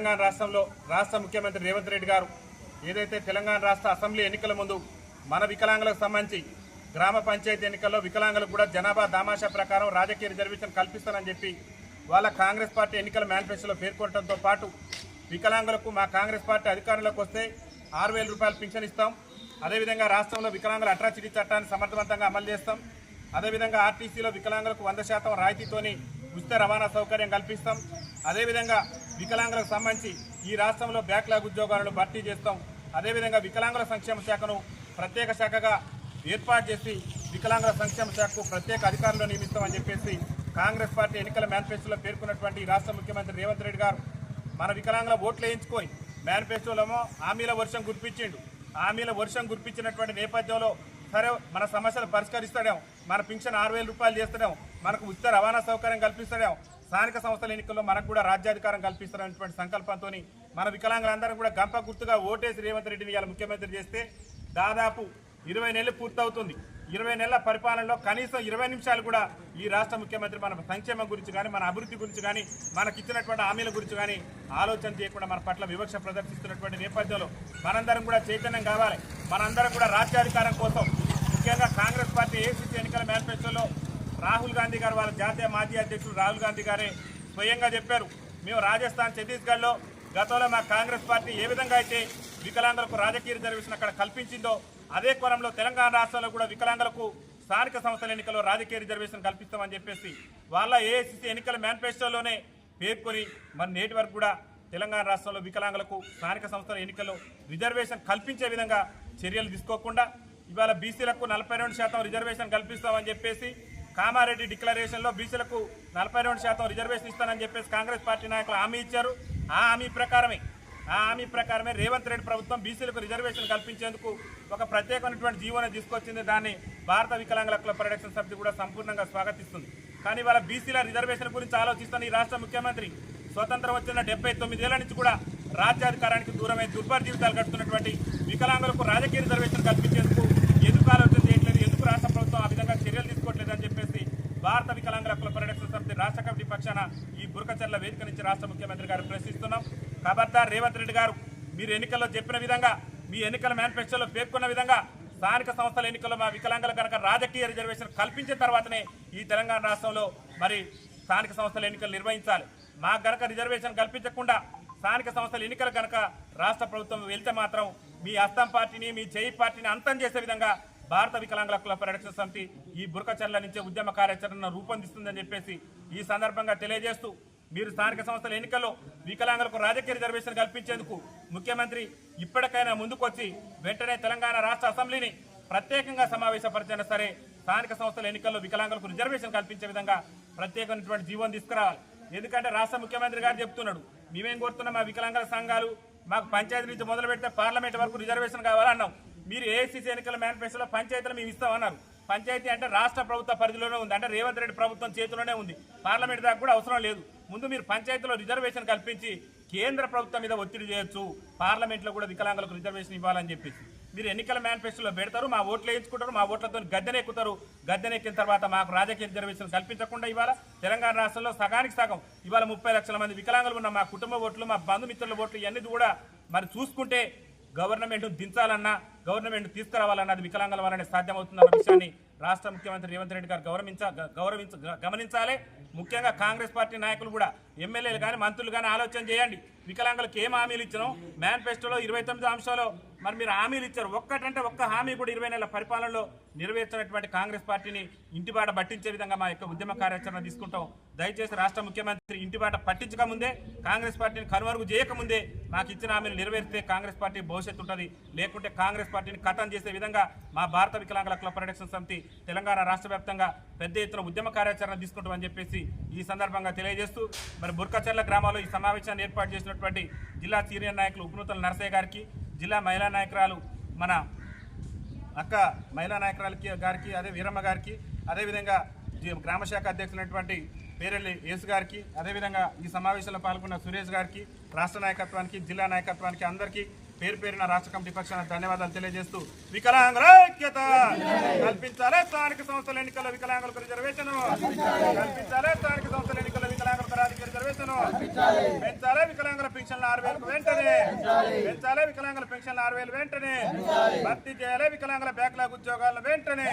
తెలంగాణ రాష్ట్రంలో రాష్ట్ర ముఖ్యమంత్రి రేవంత్ రెడ్డి గారు ఏదైతే తెలంగాణ రాష్ట్ర అసెంబ్లీ ఎన్నికల ముందు మన వికలాంగులకు సంబంధించి గ్రామ పంచాయతీ ఎన్నికల్లో వికలాంగులకు కూడా జనాభా దామాషా ప్రకారం రాజకీయ రిజర్వేషన్ కల్పిస్తానని చెప్పి వాళ్ళ కాంగ్రెస్ పార్టీ ఎన్నికల మేనిఫెస్టోలో పేర్కొనడంతో పాటు వికలాంగులకు మా కాంగ్రెస్ పార్టీ అధికారంలోకి వస్తే ఆరు వేల రూపాయలు పింఛన్ ఇస్తాం. అదేవిధంగా రాష్ట్రంలో వికలాంగుల అట్రాసిటీ చట్టాన్ని సమర్థవంతంగా అమలు చేస్తాం. అదేవిధంగా ఆర్టీసీలో వికలాంగులకు వంద శాతం రాయితీతోని ఉచిత రవాణా సౌకర్యం కల్పిస్తాం. అదేవిధంగా వికలాంగులకు సంబంధించి ఈ రాష్ట్రంలో బ్యాక్లాగ్ ఉద్యోగాలను భర్తీ చేస్తాం. అదేవిధంగా వికలాంగుల సంక్షేమ శాఖను ప్రత్యేక శాఖగా ఏర్పాటు చేసి వికలాంగుల సంక్షేమ శాఖకు ప్రత్యేక అధికారులు నియమిస్తామని చెప్పేసి కాంగ్రెస్ పార్టీ ఎన్నికల మేనిఫెస్టోలో పేర్కొన్నటువంటి రాష్ట్ర ముఖ్యమంత్రి రేవంత్ రెడ్డి గారు మన వికలాంగుల ఓట్లు వేయించుకొని మేనిఫెస్టోలోమో హామీల వర్షం గుర్పించిండు హామీల వర్షం గుర్పించినటువంటి నేపథ్యంలో సరే మన సమస్యలు పరిష్కరిస్తాడేమో మన పింఛన్ ఆరు వేల రూపాయలు చేస్తాడేమో మనకు ఉచిత రవాణా సౌకర్యం కల్పిస్తాడేమో స్థానిక సంస్థల ఎన్నికల్లో మనకు కూడా రాజ్యాధికారం కల్పిస్తారనేటువంటి సంకల్పంతో మన వికలాంగులందరం కూడా గంప గుర్తుగా ఓటేసి రేవంత్ రెడ్డిని ఇవాళ ముఖ్యమంత్రి చేస్తే దాదాపు ఇరవై నెలలు పూర్తవుతుంది. ఇరవై నెలల పరిపాలనలో కనీసం ఇరవై నిమిషాలు కూడా ఈ రాష్ట్ర ముఖ్యమంత్రి మన సంక్షేమం గురించి కానీ మన అభివృద్ధి గురించి కానీ మనకిచ్చినటువంటి హామీల గురించి కానీ ఆలోచన చేయకుండా మన పట్ల వివక్ష ప్రదర్శిస్తున్నటువంటి నేపథ్యంలో మనందరం కూడా చైతన్యం కావాలి. మనందరం కూడా రాజ్యాధికారం కోసం ముఖ్యంగా కాంగ్రెస్ పార్టీ ఏసీసీ ఎన్నికల మేనిఫెస్టోలో రాహుల్ గాంధీ గారు వాళ్ళ జాతీయ మాజీ అధ్యక్షుడు రాహుల్ గాంధీ గారే స్వయంగా చెప్పారు. మేము రాజస్థాన్ ఛత్తీస్గఢ్లో గతంలో మా కాంగ్రెస్ పార్టీ ఏ విధంగా అయితే వికలాంగులకు రాజకీయ రిజర్వేషన్ అక్కడ కల్పించిందో అదే కోణంలో తెలంగాణ రాష్ట్రంలో కూడా వికలాంగులకు స్థానిక సంస్థల ఎన్నికల్లో రాజకీయ రిజర్వేషన్ కల్పిస్తామని చెప్పేసి వాళ్ళ ఏఐసిసి ఎన్నికల మేనిఫెస్టోలోనే పేర్కొని మరి నేటి వరకు కూడా తెలంగాణ రాష్ట్రంలో వికలాంగులకు స్థానిక సంస్థల ఎన్నికల్లో రిజర్వేషన్ కల్పించే విధంగా చర్యలు తీసుకోకుండా ఇవాళ బీసీలకు నలభై రెండు శాతం రిజర్వేషన్ కల్పిస్తామని చెప్పేసి కామారెడ్డి డిక్లరేషన్లో బీసీలకు నలభై రెండు శాతం రిజర్వేషన్ ఇస్తానని చెప్పేసి కాంగ్రెస్ పార్టీ నాయకులు హామీ ఇచ్చారు. ఆ హామీ ప్రకారమే ఆ హామీ ప్రకారమే రేవంత్ రెడ్డి ప్రభుత్వం బీసీలకు రిజర్వేషన్ కల్పించేందుకు ఒక ప్రత్యేకమైనటువంటి జీవోని తీసుకొచ్చింది. దాన్ని భారత వికలాంగుల హక్కుల పరిరక్షణ సమితి కూడా సంపూర్ణంగా స్వాగతిస్తుంది. కానీ వాళ్ళ బీసీల రిజర్వేషన్ గురించి ఆలోచిస్తున్న ఈ రాష్ట్ర ముఖ్యమంత్రి స్వతంత్రం వచ్చిన డెబ్బై తొమ్మిదేళ్ళ నుంచి కూడా రాజ్యాధికారానికి దూరమై దుర్భర జీవితాలు గడుపుతున్నటువంటి వికలాంగులకు రాజకీయ రిజర్వేషన్ కల్పించేందుకు ఎందుకు ఆలోచన చేయట్లేదు ఎందుకు రాష్ట్ర ప్రభుత్వం ఆ విధంగా చర్యలు తీసుకోవట్లేదు అని చెప్పేసి భారత వికలాంగుల హక్కుల పరిరక్షణ సమితి రాష్ట్ర కమిటీ పక్షాన ఈ బురకచర్ల వేదిక నుంచి రాష్ట్ర ముఖ్యమంత్రి గారు ప్రశ్నిస్తున్నాం. ఖబర్దార్ రేవంత్ రెడ్డి గారు మీరు ఎన్నికల్లో చెప్పిన విధంగా మీ ఎన్నికల మేనిఫెస్టోలో పేర్కొన్న విధంగా స్థానిక సంస్థల ఎన్నికల్లో మా వికలాంగుల కనుక రాజకీయ రిజర్వేషన్ కల్పించిన తర్వాతనే ఈ తెలంగాణ రాష్ట్రంలో మరి స్థానిక సంస్థల ఎన్నికలు నిర్వహించాలి. మాకు గనక రిజర్వేషన్ కల్పించకుండా స్థానిక సంస్థల ఎన్నికలు కనుక రాష్ట్ర ప్రభుత్వం వెళ్తే మాత్రం మీ అస్తం పార్టీని మీ చేయి పార్టీని అంతం చేసే విధంగా భారత వికలాంగుల హక్కుల పరిరక్షణ సమితి ఈ బురకచర్ల నుంచే ఉద్యమ కార్యాచరణను రూపొందిస్తుందని చెప్పేసి ఈ సందర్భంగా తెలియజేస్తూ మీరు స్థానిక సంస్థల ఎన్నికల్లో వికలాంగులకు రాజకీయ రిజర్వేషన్ కల్పించేందుకు ముఖ్యమంత్రి ఇప్పటికైనా ముందుకొచ్చి వెంటనే తెలంగాణ రాష్ట్ర అసెంబ్లీని ప్రత్యేకంగా సమావేశపరిచినా సరే స్థానిక సంస్థల ఎన్నికల్లో వికలాంగులకు రిజర్వేషన్ కల్పించే విధంగా ప్రత్యేకమైనటువంటి జీవోని తీసుకురావాలి. ఎందుకంటే రాష్ట్ర ముఖ్యమంత్రి గారు చెప్తున్నాడు మేమేం కోరుతున్నాం మా వికలాంగుల సంఘాలు మాకు పంచాయతీ నుంచి మొదలు పెడితే పార్లమెంట్ వరకు రిజర్వేషన్ కావాలన్నాం మీరు ఏఐసీసీ ఎన్నికల మేనిఫెస్టోలో పంచాయతీలు మేము ఇస్తామన్నారు. పంచాయతీ అంటే రాష్ట్ర ప్రభుత్వ పరిధిలోనే ఉంది. అంటే రేవంత్ రెడ్డి ప్రభుత్వం చేతిలోనే ఉంది. పార్లమెంట్ దాకా కూడా అవసరం లేదు. ముందు మీరు పంచాయతీలో రిజర్వేషన్ కల్పించి కేంద్ర ప్రభుత్వం మీద ఒత్తిడి చేయొచ్చు. పార్లమెంట్లో కూడా వికలాంగులకు రిజర్వేషన్ ఇవ్వాలని చెప్పేసి. మీరు ఎన్నికల మేనిఫెస్టోలో పెడతారు మా ఓట్లు వేయించుకుంటారు మా ఓట్లతో గద్దెనెక్కుతారు గద్దెనెక్కిన తర్వాత మాకు రాజకీయ రిజర్వేషన్ కల్పించకుండా ఇవాళ తెలంగాణ రాష్ట్రంలో సగానికి సగం. ఇవాళ ముప్పై లక్షల మంది వికలాంగులు ఉన్న మా కుటుంబ ఓట్లు మా బంధుమిత్రుల ఓట్లు ఇవన్నీ కూడా మరి చూసుకుంటే గవర్నమెంట్ దించాలన్నా గవర్నమెంట్ తీసుకురావాలన్నా అది వికలాంగుల వల్లనే సాధ్యమవుతుందన్న విషయాన్ని రాష్ట్ర ముఖ్యమంత్రి రేవంత్ రెడ్డి గారు గౌరవించ గౌరవించ గమనించాలి. ముఖ్యంగా కాంగ్రెస్ పార్టీ నాయకులు కూడా ఎమ్మెల్యేలు కానీ మంత్రులు కానీ ఆలోచన చేయండి. వికలాంగులకు ఏం హామీలు ఇచ్చినాం? మేనిఫెస్టోలో ఇరవై తొమ్మిది అంశాలు. మరి మీరు హామీలు ఇచ్చారు. ఒక్కటంటే ఒక్క హామీ కూడా ఇరవై నెలల పరిపాలనలో నెరవేర్చినటువంటి కాంగ్రెస్ పార్టీని ఇంటిబాట పట్టించే విధంగా మా యొక్క ఉద్యమ కార్యాచరణ తీసుకుంటాం. దయచేసి రాష్ట్ర ముఖ్యమంత్రి ఇంటిబాట పట్టించక ముందే కాంగ్రెస్ పార్టీని కనుమరుగు చేయకముందే మాకు ఇచ్చిన హామీలు నెరవేరిస్తే కాంగ్రెస్ పార్టీ భవిష్యత్తు ఉంటుంది. లేకుంటే కాంగ్రెస్ పార్టీని కథం చేసే విధంగా మా భారత వికలాంగుల క్లబ్ పరిరక్షణ సమితి తెలంగాణ రాష్ట్ర వ్యాప్తంగా పెద్ద ఎత్తున ఉద్యమ కార్యాచరణ తీసుకుంటామని చెప్పేసి ఈ సందర్భంగా తెలియజేస్తూ మరి బుర్కచర్ల గ్రామాల్లో ఈ సమావేశాన్ని ఏర్పాటు చేసినటువంటి జిల్లా సీనియర్ నాయకులు ఉపనూతల నరసయ్య గారికి జిల్లా మహిళా నాయకురాలు మన అక్క మహిళా నాయకురాలకి గారికి అదే వీరమ్మ గారికి అదేవిధంగా గ్రామశాఖ గ్రామ శాఖ అధ్యక్షులైనటువంటి పేరెల్లి యేసు గారికి అదేవిధంగా ఈ సమావేశంలో పాల్గొన్న సురేష్ గారికి రాష్ట్ర నాయకత్వానికి జిల్లా నాయకత్వానికి అందరికీ పేరు పేరున రాష్ట్ర కమిటీ పక్షాన ధన్యవాదాలు తెలియజేస్తూ వికలాంగుల ఐక్యత! కల్పించాలే స్థానిక సంస్థల ఎన్నికల వికలాంగులకు రిజర్వేషన్ కల్పించాలే స్థానిక సంస్థల ఎన్నికల వికలాంగులకు రాజకీయ రిజర్వేషన్ పెంచాలే. వికలాంగుల పెన్షన్లు ఆరు వేలకు వెంటనే పెంచాలే. వికలాంగుల పెన్షన్లు ఆరు వేలు వెంటనే భర్తీ చేయాలి. వికలాంగుల బ్యాక్లాగ్ ఉద్యోగాలను వెంటనే